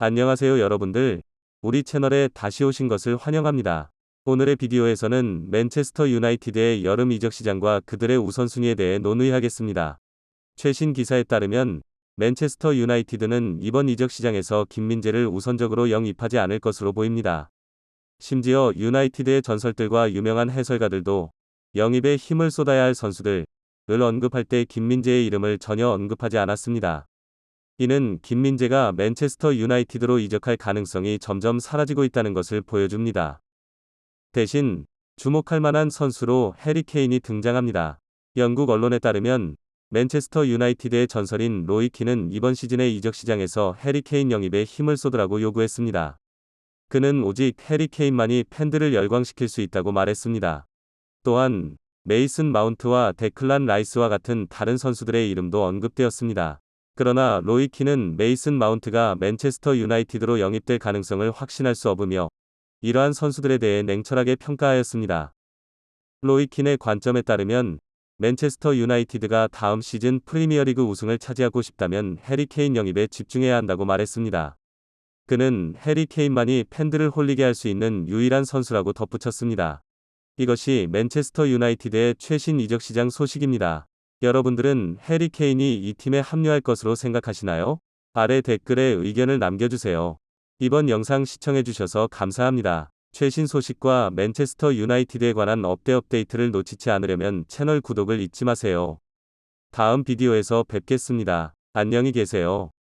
안녕하세요 여러분들. 우리 채널에 다시 오신 것을 환영합니다. 오늘의 비디오에서는 맨체스터 유나이티드의 여름 이적 시장과 그들의 우선순위에 대해 논의하겠습니다. 최신 기사에 따르면 맨체스터 유나이티드는 이번 이적 시장에서 김민재를 우선적으로 영입하지 않을 것으로 보입니다. 심지어 유나이티드의 전설들과 유명한 해설가들도 영입에 힘을 쏟아야 할 선수들을 언급할 때 김민재의 이름을 전혀 언급하지 않았습니다. 이는 김민재가 맨체스터 유나이티드로 이적할 가능성이 점점 사라지고 있다는 것을 보여줍니다. 대신 주목할 만한 선수로 해리 케인이 등장합니다. 영국 언론에 따르면 맨체스터 유나이티드의 전설인 로이 키는 이번 시즌의 이적 시장에서 해리 케인 영입에 힘을 쏟으라고 요구했습니다. 그는 오직 해리 케인만이 팬들을 열광시킬 수 있다고 말했습니다. 또한 메이슨 마운트와 데클란 라이스와 같은 다른 선수들의 이름도 언급되었습니다. 그러나 로이 키는 메이슨 마운트가 맨체스터 유나이티드로 영입될 가능성을 확신할 수 없으며 이러한 선수들에 대해 냉철하게 평가하였습니다. 로이 킨의 관점에 따르면 맨체스터 유나이티드가 다음 시즌 프리미어리그 우승을 차지하고 싶다면 해리 케인 영입에 집중해야 한다고 말했습니다. 그는 해리 케인만이 팬들을 홀리게 할 수 있는 유일한 선수라고 덧붙였습니다. 이것이 맨체스터 유나이티드의 최신 이적 시장 소식입니다. 여러분들은 해리 케인이 이 팀에 합류할 것으로 생각하시나요? 아래 댓글에 의견을 남겨주세요. 이번 영상 시청해주셔서 감사합니다. 최신 소식과 맨체스터 유나이티드에 관한 업데 업데이트를 놓치지 않으려면 채널 구독을 잊지 마세요. 다음 비디오에서 뵙겠습니다. 안녕히 계세요.